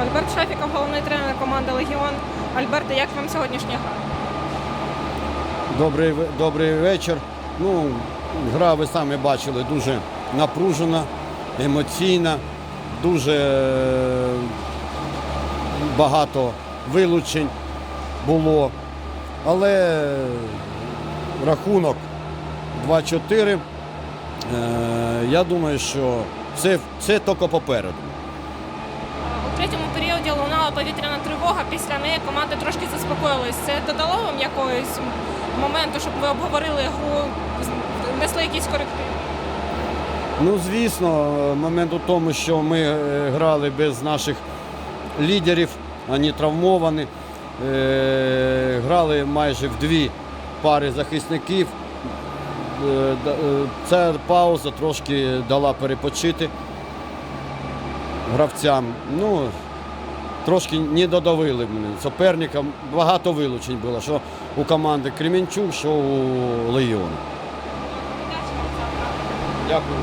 Альберт Шафіков, головний тренер команди Легіон. Альберте, як вам сьогоднішня гра? Добрий, добрий вечір. Ну, гра, ви самі бачили, дуже напружена, емоційна, дуже е, багато вилучень було. Але рахунок 2-4. Е, Я думаю, що це, це тільки попереду. Третьому періоді лунала повітряна тривога. Після неї команди трошки заспокоїлись. Це додало вам якогось моменту, щоб ви обговорили гру, внесли якісь корективи? Ну, звісно, момент у тому, що ми е, грали без наших лідерів, вони травмовані. Е, Грали майже в дві пари захисників. Е, Ця пауза трошки дала перепочити гравцям. Ну, трошки не додавили мене. Суперникам багато вилучень було, що у команди Кремінчук, що у Легіону. Дякую.